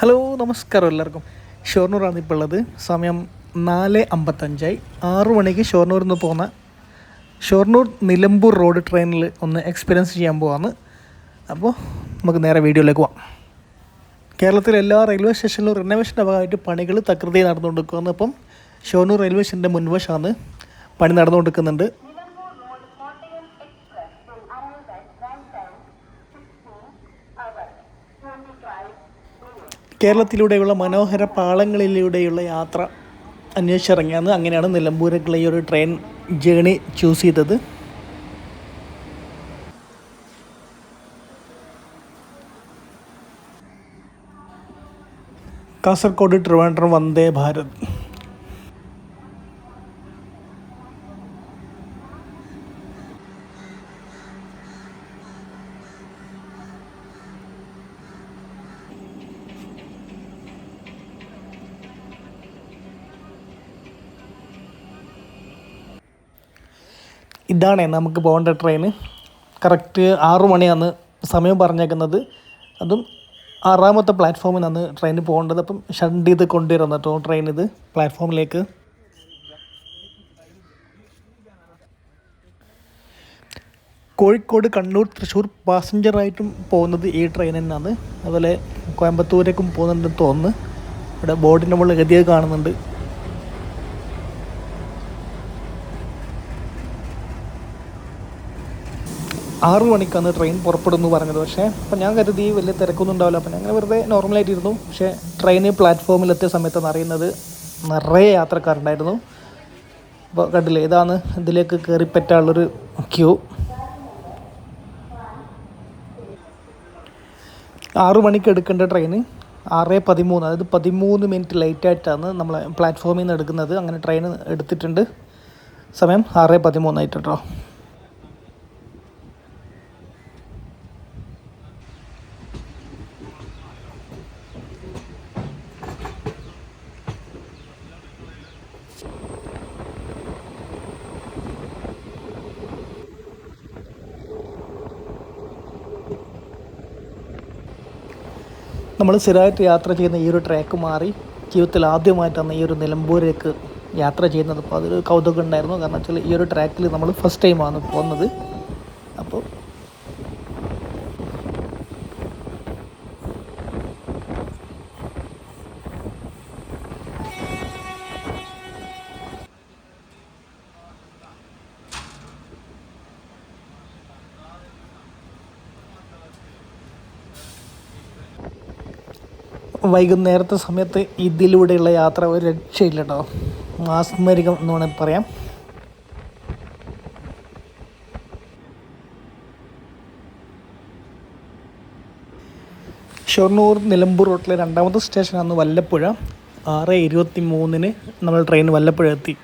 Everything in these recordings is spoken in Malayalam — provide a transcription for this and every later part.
ഹലോ നമസ്കാരം എല്ലാവർക്കും. ഷൊർണൂറാണ് ഇപ്പോൾ ഉള്ളത്. സമയം നാല് അമ്പത്തഞ്ചായി. ആറു മണിക്ക് ഷൊർണൂരിൽ നിന്ന് പോകുന്ന ഷോർണൂർ നിലമ്പൂർ റോഡ് ട്രെയിനിൽ ഒന്ന് എക്സ്പീരിയൻസ് ചെയ്യാൻ പോവാണ് അപ്പോൾ നമുക്ക് നേരെ വീഡിയോയിലേക്ക് പോവാം. കേരളത്തിലെ എല്ലാ റെയിൽവേ സ്റ്റേഷനിലും റിനോവേഷന്റെ ഭാഗമായിട്ട് പണികൾ തകൃതി നടന്നുകൊണ്ടിരിക്കുകയാണ്. അപ്പം ഷൊർണൂർ റെയിൽവേ സ്റ്റേഷന്റെ മുൻവശമാണ് പണി നടന്നുകൊണ്ടിരിക്കുന്നുണ്ട്. കേരളത്തിലൂടെയുള്ള മനോഹര പാളങ്ങളിലൂടെയുള്ള യാത്ര അന്വേഷിച്ചിറങ്ങിയാണ്. അങ്ങനെയാണ് നിലമ്പൂരക്കുള്ള ഈ ഒരു ട്രെയിൻ ജേണി ചൂസ് ചെയ്തത്. കാസർഗോഡ് ട്രിവാൻഡ്രം വന്ദേ ഭാരത്. ഇതാണ് നമുക്ക് പോകേണ്ട ട്രെയിന് കറക്റ്റ് ആറു മണിയാണ് സമയം പറഞ്ഞേക്കുന്നത്. അതും ആറാമത്തെ പ്ലാറ്റ്ഫോമിൽ നിന്നാണ് ട്രെയിൻ പോകേണ്ടത്. അപ്പം ഷണ്ട് ചെയ്ത് കൊണ്ടുവരുന്നത് കേട്ടോ ട്രെയിൻ ഇത് പ്ലാറ്റ്ഫോമിലേക്ക് കോഴിക്കോട് കണ്ണൂർ തൃശ്ശൂർ പാസഞ്ചറായിട്ടും പോകുന്നത് ഈ ട്രെയിൻ തന്നെയാണ്. അതുപോലെ കോയമ്പത്തൂരേക്കും പോകുന്നുണ്ടെന്ന് തോന്നുന്നു. ഇവിടെ ബോർഡിന്റെ മുകളിൽ ഗതിയൊക്കെ കാണുന്നുണ്ട്. ആറു മണിക്കാണ് ട്രെയിൻ പുറപ്പെടുന്നു പറഞ്ഞത്. പക്ഷേ അപ്പം ഞാൻ കരുതി വലിയ തിരക്കൊന്നും ഉണ്ടാവില്ല. അപ്പം ഞങ്ങൾ വെറുതെ നോർമലായിട്ടിരുന്നു പക്ഷേ ട്രെയിൻ പ്ലാറ്റ്ഫോമിലെത്തിയ സമയത്താണ് അറിയുന്നത് നിറയെ യാത്രക്കാരുണ്ടായിരുന്നു. അപ്പോൾ കണ്ടില്ലേ ഇതാണ് ഇതിലേക്ക് കയറി പറ്റാനുള്ളൊരു ക്യൂ ആറു മണിക്ക് എടുക്കേണ്ട ട്രെയിന് ആറ് പതിമൂന്ന്. അതായത് പതിമൂന്ന് മിനിറ്റ് ലേറ്റായിട്ടാണ് നമ്മൾ പ്ലാറ്റ്ഫോമിൽ നിന്ന് എടുക്കുന്നത്. അങ്ങനെ ട്രെയിൻ എടുത്തിട്ടുണ്ട്. സമയം ആറ് പതിമൂന്നായിട്ട് കേട്ടോ നമ്മൾ സ്ഥിരമായിട്ട് യാത്ര ചെയ്യുന്ന ഈ ഒരു ട്രാക്ക് മാറി ജീവിതത്തിൽ ആദ്യമായിട്ടാണ് ഈ ഒരു നിലമ്പൂരേക്ക് യാത്ര ചെയ്യുന്നത്. അപ്പോൾ അതൊരു കൗതുകം ഉണ്ടായിരുന്നു. കാരണം വെച്ചാൽ ഈ ഒരു ട്രാക്കിൽ നമ്മൾ ഫസ്റ്റ് ടൈമാണ് പോകുന്നത്. അപ്പോൾ വൈകുന്നേരത്തെ സമയത്ത് ഇതിലൂടെയുള്ള യാത്ര ഒരു രക്ഷയില്ല കേട്ടോ മാസ്മരികം എന്ന് വേണമെങ്കിൽ പറയാം. ഷൊർണൂർ നിലമ്പൂർ റോട്ടിലെ രണ്ടാമത്തെ സ്റ്റേഷനാണ് വല്ലപ്പുഴ. ആറ് ഇരുപത്തി മൂന്നിന് നമ്മൾ ട്രെയിൻ വല്ലപ്പുഴ എത്തി.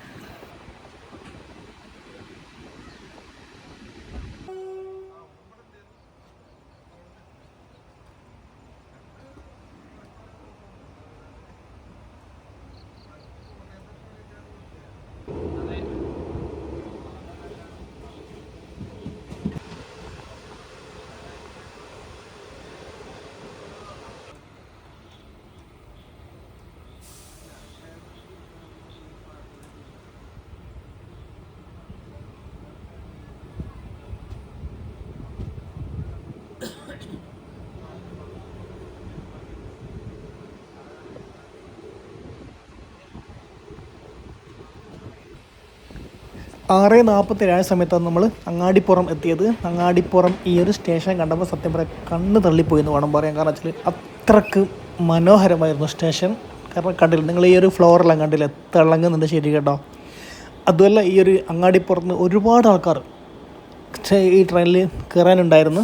ആറ് നാൽപ്പത്തേഴായ സമയത്താണ് നമ്മൾ അങ്ങാടിപ്പുറം എത്തിയത്. അങ്ങാടിപ്പുറം ഈ ഒരു സ്റ്റേഷൻ കണ്ടപ്പോൾ സത്യം പറയാം കണ്ണ് തള്ളിപ്പോയി എന്ന് വേണം പറയാൻ. കാരണം വെച്ചാൽ അത്രയ്ക്ക് മനോഹരമായിരുന്നു സ്റ്റേഷൻ. കാരണം കണ്ടില്ല നിങ്ങൾ ഈ ഒരു ഫ്ലോറെല്ലാം കണ്ടില്ല തിളങ്ങുന്നുണ്ട് ശരി കേട്ടോ. അതുമല്ല ഈ ഒരു അങ്ങാടിപ്പുറത്ത് ഒരുപാട് ആൾക്കാർ ഈ ട്രെയിനിൽ കയറാനുണ്ടായിരുന്നു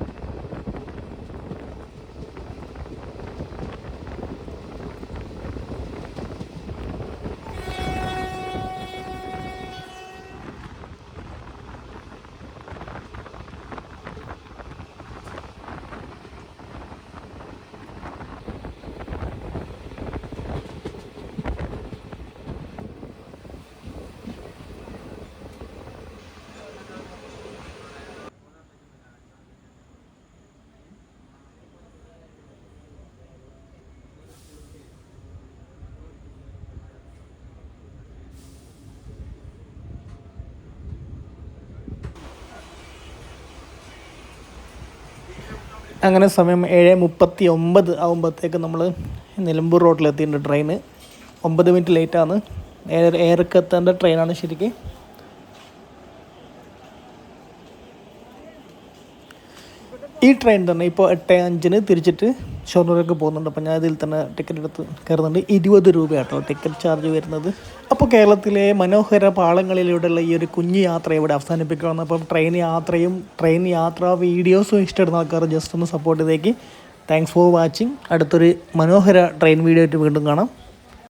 അങ്ങനെ സമയം ഏഴ് മുപ്പത്തി ഒമ്പത് ആകുമ്പോഴത്തേക്ക് നമ്മൾ നിലമ്പൂർ റോഡിലെത്തിയിട്ടുണ്ട് ട്രെയിന്. ഒമ്പത് മിനിറ്റ് ലേറ്റാണ്. ഏഴര ഏഴരക്ക് എത്തേണ്ട ട്രെയിനാണ് ശരിക്കും. ഈ ട്രെയിൻ തന്നെ ഇപ്പോൾ എട്ട് അഞ്ചിന് തിരിച്ചിട്ട് ഷൊർണൂരേക്ക് പോകുന്നുണ്ട്. അപ്പോൾ ഞാൻ ഇതിൽ തന്നെ ടിക്കറ്റ് എടുത്ത് കയറുന്നുണ്ട്. ഇരുപത് രൂപയാട്ടോ ടിക്കറ്റ് ചാർജ് വരുന്നത്. അപ്പോൾ കേരളത്തിലെ മനോഹര പാളങ്ങളിലൂടെയുള്ള ഈ ഒരു കുഞ്ഞു യാത്ര ഇവിടെ അവസാനിപ്പിക്കുകയാണ്. അപ്പം ട്രെയിൻ യാത്രയും ട്രെയിൻ യാത്ര വീഡിയോസും ഇഷ്ടപ്പെടുന്ന ആൾക്കാർ ജസ്റ്റ് ഒന്ന് സപ്പോർട്ട് ചെയ്തേക്ക്. താങ്ക്സ് ഫോർ വാച്ചിങ് അടുത്തൊരു മനോഹര ട്രെയിൻ വീഡിയോ ആയിട്ട് വീണ്ടും കാണാം.